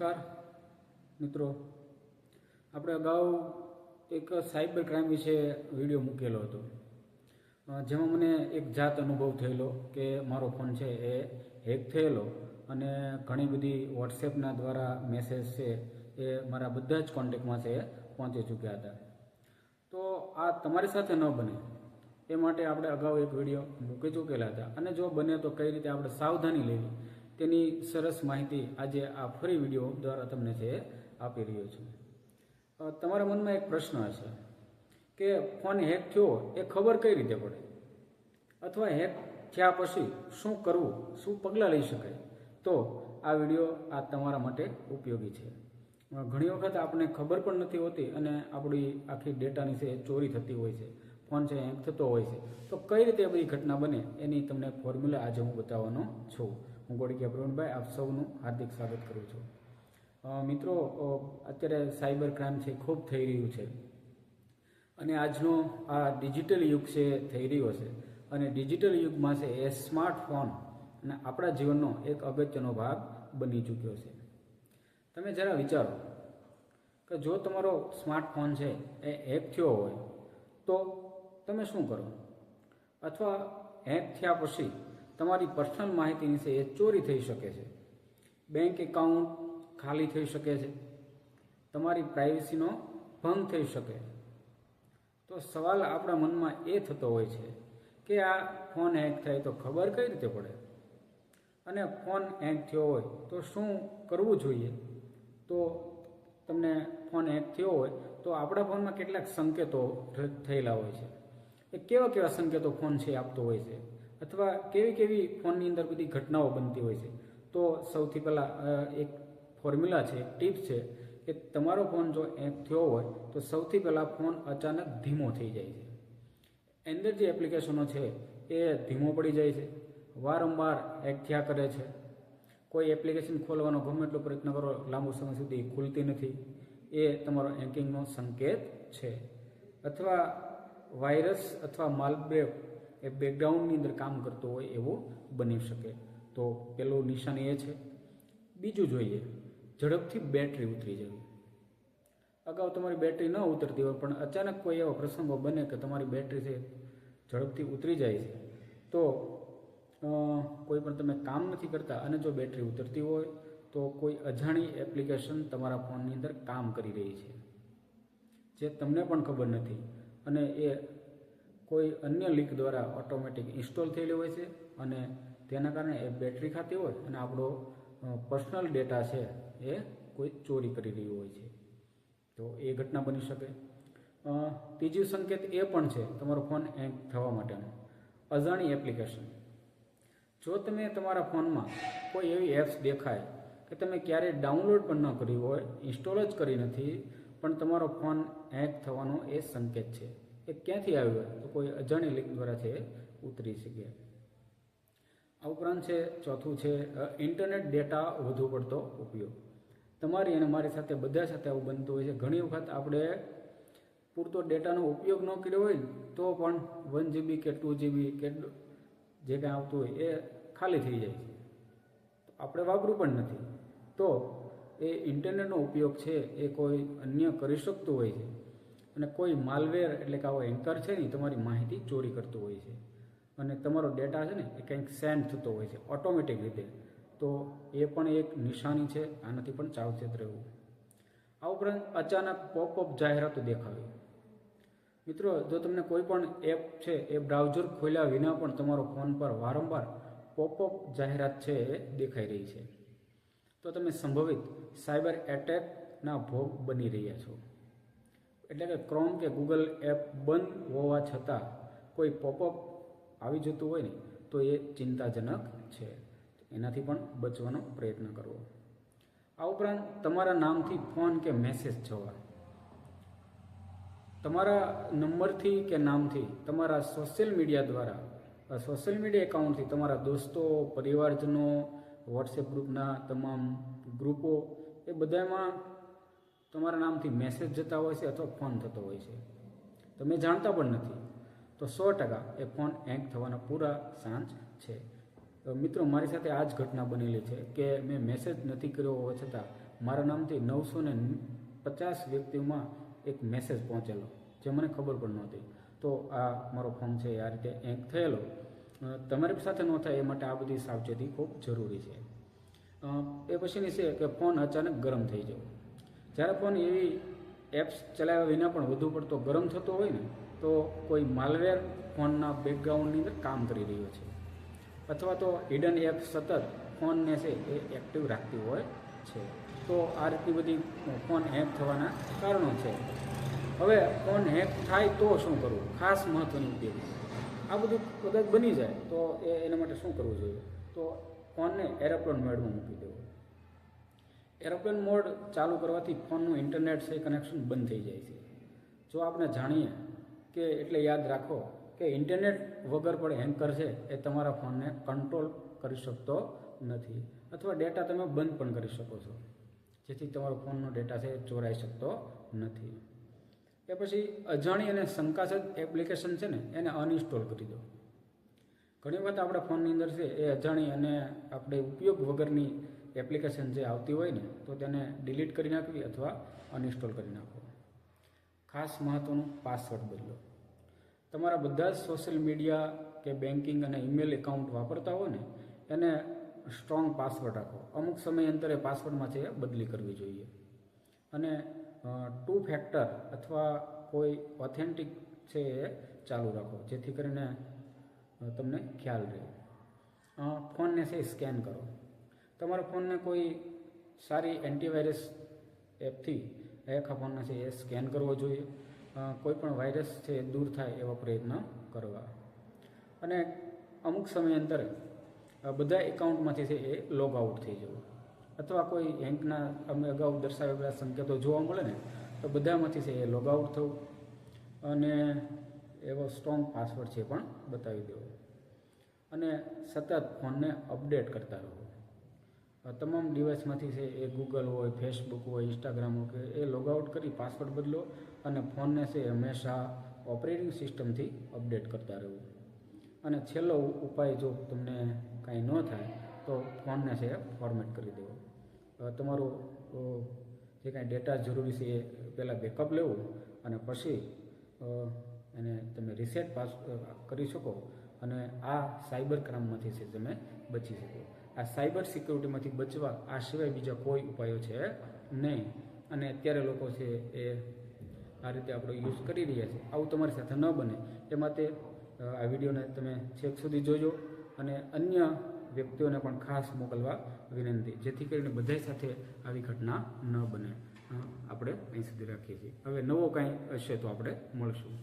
નમસ્કાર. મિત્રો, આપણે અગાઉ એક સાયબર ક્રાઇમ વિશે વીડિયો મૂકેલો હતો. જેમાં મને એક જાત અનુભવ થયેલો કે મારો ફોન છે એ હેક થયેલો અને ઘણી બધી વોટ્સએપના દ્વારા મેસેજ છે એ મારા બધા જ કોન્ટેક્ટમાં છે પહોંચી ચૂક્યા હતા. તો આ તમારી સાથે ન બને એ માટે આપણે અગાઉ એક વીડિયો મૂકી ચૂકેલા હતા અને જો બને તો કઈ રીતે આપણે સાવધાની લેવી તેની સરસ માહિતી આજે આ ફરી વીડિયો દ્વારા તમને છે આપી રહ્યો છું. તમારા મનમાં એક પ્રશ્ન હશે કે ફોન હેક થયો એ ખબર કઈ રીતે પડે? અથવા હેક થયા પછી શું કરવું, શું પગલાં લઈ શકાય? તો આ વીડિયો આ તમારા માટે ઉપયોગી છે. ઘણી વખત આપણને ખબર પણ નથી હોતી અને આપણી આખી ડેટાની છે ચોરી થતી હોય છે, ફોન છે હેક થતો હોય છે, તો કઈ રીતે બધી ઘટના બને એની તમને ફોર્મ્યુલા આજે હું બતાવવાનો છું. હું ગોળકિયા પ્રવીણભાઈ આપ સૌનું હાર્દિક સ્વાગત કરું છું. મિત્રો અત્યારે સાયબર ક્રાઇમ છે ખૂબ થઈ રહ્યું છે. અને આજનો આ ડિજિટલ યુગ છે થઈ રહ્યો છે. અને ડિજિટલ યુગમાં છે એ સ્માર્ટફોન અને આપણા જીવનનો એક અગત્યનો ભાગ બની ચૂક્યો છે. તમે જરા વિચારો કે જો તમારો સ્માર્ટફોન છે એ હેક થયો હોય, તો તમે શું કરો? અથવા હેક થયા પછી તમારી પર્સનલ માહિતીની છે એ ચોરી થઈ શકે છે. બેંક એકાઉન્ટ ખાલી થઈ શકે છે. તમારી પ્રાઇવસીનો ભંગ થઈ શકે તો સવાલ આપણા મનમાં એ થતો હોય છે કે આ ફોન હેક થાય તો ખબર કઈ રીતે પડે? અને ફોન હેક થયો હોય તો શું કરવું જોઈએ? તો તમને ફોન હેક થયો હોય તો આપણા ફોનમાં કેટલાક સંકેતો થયેલા હોય છે. એ કેવા કેવા સંકેતો ફોન છે આપતો હોય છે? અથવા કેવી કેવી ફોનની અંદર બધી ઘટનાઓ બનતી હોય છે. તો સૌથી પહેલાં એક ફોર્મ્યુલા છે, ટિપ્સ છે કે તમારો ફોન જો હેક થયો હોય, તો સૌથી પહેલાં ફોન અચાનક ધીમો થઈ જાય છે. અંદર જે એપ્લિકેશનો છે, એ ધીમો પડી જાય છે. વારંવાર હેક થયા કરે છે. કોઈ એપ્લિકેશન ખોલવાનો ગમે એટલો પ્રયત્ન કરો, લાંબો સમય સુધી ખુલતી નથી. એ તમારો હેકિંગનો સંકેત છે. અથવા વાયરસ અથવા માલબ્રેવ એ બેકગ્રાઉન્ડની અંદર કામ કરતો હોય એવું બની શકે. તો પેલું નિશાન એ છે. બીજું જોઈએ. ઝડપથી બેટરી ઉતરી જવી અગાઉ તમારી બેટરી ન ઉતરતી હોય, પણ અચાનક કોઈ એવા પ્રસંગો બને કે તમારી બેટરી છે ઝડપથી ઉતરી જાય છે. તો કોઈ પણ તમે કામ નથી કરતા અને જો બેટરી ઉતરતી હોય, તો કોઈ અજાણી એપ્લિકેશન તમારા ફોનની અંદર કામ કરી રહી છે. જે તમને પણ ખબર નથી. અને એ કોઈ અન્ય લિંક દ્વારા ઓટોમેટિક ઇન્સ્ટોલ થયેલી હોય છે અને તેના કારણે એ બેટરી ખાતી હોય અને આપણો પર્સનલ ડેટા છે એ કોઈ ચોરી કરી રહ્યું હોય છે. તો એ ઘટના બની શકે. ત્રીજો સંકેત એ પણ છે તમારો ફોન હેંગ થવા માટેનો. અજાણી એપ્લિકેશન જો તમે તમારા ફોનમાં કોઈ એવી એપ્સ દેખાય કે તમે ક્યારેય ડાઉનલોડ પણ ન કરી હોય ઇન્સ્ટોલ જ કરી નથી, પણ તમારો ફોન હેક થવાનો એ સંકેત છે. એ ક્યાંથી આવ્યું? હોય તો કોઈ અજાણી લિંક દ્વારા છે ઉતરી શકે. આ ઉપરાંત છે, ચોથું છે ઇન્ટરનેટ ડેટા વધુ પડતો ઉપયોગ. તમારી અને મારી સાથે બધા સાથે આવું બનતું હોય છે. ઘણી વખત આપણે પૂરતો ડેટાનો ઉપયોગ ન કર્યો હોય તો પણ વન જીબી કે ટુ જીબી કે જે કાંઈ આવતું હોય એ ખાલી થઈ જાય છે. આપણે વાપરવું પણ નથી. તો એ ઇન્ટરનેટનો ઉપયોગ છે એ કોઈ અન્ય કરી શકતું હોય છે. અને કોઈ માલવેર એટલે કે આવો એન્કર છે ને તમારી માહિતી ચોરી કરતું હોય છે. અને તમારો ડેટા છે ને, એ કંઈક સેન્ડ થતો હોય છે ઓટોમેટિક રીતે. તો એ પણ એક નિશાની છે, આનાથી પણ સાવચેત રહેવું. આ ઉપરાંત અચાનક પોપઅપ જાહેરાતો દેખાવી. મિત્રો, જો તમને કોઈ પણ એપ છે, એ બ્રાઉઝર ખોલ્યા વિના પણ તમારો ફોન પર વારંવાર પોપઅપ જાહેરાત છે, એ દેખાઈ રહી છે. તો તમે સંભવિત સાયબર એટેકના ભોગ બની રહ્યા છો. એટલે કે ક્રોમ કે ગૂગલ એપ બંધ હોવા છતાં કોઈ પોપઅપ આવી જતું હોય ને, તો એ ચિંતાજનક છે. એનાથી પણ બચવાનો પ્રયત્ન કરવો. આ ઉપરાંત તમારા નામથી ફોન કે મેસેજ જવા. તમારા નંબરથી કે નામથી તમારા સોશિયલ મીડિયા દ્વારા સોશિયલ મીડિયા એકાઉન્ટથી તમારા દોસ્તો, પરિવારજનો વોટ્સએપ ગ્રુપના તમામ ગ્રુપો એ બધામાં તમારા નામથી મેસેજ જતા હોય છે અથવા ફોન થતો હોય છે. તમે જાણતા પણ નથી. તો સો ટકા એ ફોન હેંગ થવાના પૂરા ચાન્સ છે. મિત્રો, મારી સાથે આ જ ઘટના બનેલી છે કે મેં મેસેજ નથી કર્યો હોવા છતાં મારા નામથી નવસો ને પચાસ વ્યક્તિઓમાં એક મેસેજ પહોંચેલો, જે મને ખબર પણ નહોતી. તો આ મારો ફોન છે, આ રીતે હેંગ થયેલો. તમારી સાથે ન થાય એ માટે આ બધી સાવચેતી ખૂબ જરૂરી છે. એ પછીની છે કે ફોન અચાનક ગરમ થઈ જવો. જ્યારે ફોન એવી એપ્સ ચલાવ્યા વિના પણ વધુ પડતો ગરમ થતો હોય ને, તો કોઈ માલવેર ફોનના બેકગ્રાઉન્ડની અંદર કામ કરી રહ્યો છે. અથવા તો હિડન એપ સતત ફોનને છે એ એક્ટિવ રાખતી હોય છે. તો આ રીતની બધી ફોન હેક થવાના કારણો છે. હવે ફોન હેક થાય તો શું કરવું? ખાસ મહત્ત્વની ઉપયોગ આ બધું કદાચ બની જાય તો એ એના માટે શું કરવું જોઈએ? તો ફોનને એરોપ્લેન મોડમાં મૂકી દેવો. એરોપ્લેન મોડ ચાલુ કરવાથી ફોનનું ઇન્ટરનેટ છે કનેક્શન બંધ થઈ જાય છે. જો આપણે જાણીએ કે એટલે યાદ રાખો કે ઇન્ટરનેટ વગર પણ હેંગ છે એ તમારા ફોનને કંટ્રોલ કરી શકતો નથી અથવા ડેટા તમે બંધ પણ કરી શકો છો. જેથી તમારો ફોનનો ડેટા છે ચોરાઈ શકતો નથી. એ પછી અજાણી અને શંકાસ્પદ એપ્લિકેશન છે ને એને અનઇન્સ્ટોલ કરી દો. ઘણી વખત આપણા ફોનની અંદર છે એ અજાણી અને આપણે ઉપયોગ વગરની એપ્લિકેશન જે આવતી હોય ને, તો તેને ડિલીટ કરી નાખવી અથવા અનઇન્સ્ટોલ કરી નાખો ખાસ મહત્ત્વનું પાસવર્ડ બદલો. તમારા બધા જ સોશિયલ મીડિયા કે બેન્કિંગ અને ઈમેલ એકાઉન્ટ વાપરતા હો ને, એને સ્ટ્રોંગ પાસવર્ડ રાખો અમુક સમય અંતરે પાસવર્ડમાં છે બદલી કરવી જોઈએ. અને ટુ ફેક્ટર અથવા કોઈ ઓથેન્ટિક છે એ ચાલુ રાખો, જેથી કરીને તમને ખ્યાલ રહે. ફોનને છે સ્કેન કરો. તમારા ફોનને કોઈ સારી એન્ટીવાયરસ એપથી આખા ફોનના છે એ સ્કેન કરવો જોઈએ. કોઈ પણ વાયરસ છે એ દૂર થાય એવા પ્રયત્ન કરવા. અને અમુક સમય અંતરે બધા એકાઉન્ટમાંથી છે એ લોગ આઉટ થઈ જવું. અથવા કોઈ હેન્કના અમે અગાઉ દર્શાવેલા સંકેતો જોવા મળે ને, તો બધામાંથી છે એ લોગ આઉટ થવું. અને એવો સ્ટ્રોંગ પાસવર્ડ છે પણ બતાવી દેવો. અને સતત ફોનને અપડેટ કરતા રહો. તમામ ડિવાઇસમાંથી છે એ ગૂગલ હોય ફેસબુક હોય ઇન્સ્ટાગ્રામ હોય કે એ લોગઆઉટ કરી પાસવર્ડ બદલો અને ફોનને છે હંમેશા ઓપરેટિંગ સિસ્ટમથી અપડેટ કરતા રહેવું અને છેલ્લો ઉપાય જો તમને કાંઈ ન થાય તો ફોનને છે ફોર્મેટ કરી દેવો. તમારું જે કાંઈ ડેટા જરૂરી છે એ પહેલાં બેકઅપ લેવું અને પછી એને તમે રિસેટ પાસ કરી શકો અને આ સાયબર ક્રાઇમમાંથી છે તમે બચી શકો. આ સાયબર સિક્યુરિટીમાંથી બચવા આ સિવાય બીજા કોઈ ઉપાયો છે નહીં. અને અત્યારે લોકો છે એ આ રીતે આપણો યુઝ કરી રહ્યા છે. આવું તમારી સાથે ન બને. એ માટે આ વિડીયોને તમે છેક સુધી જોજો અને અન્ય વ્યક્તિઓને પણ ખાસ મોકલવા વિનંતી. જેથી કરીને બધા સાથે આવી ઘટના ન બને. આપણે અહીં સુધી રાખીએ છીએ. હવે નવો કાંઈ હશે તો આપણે મળશું.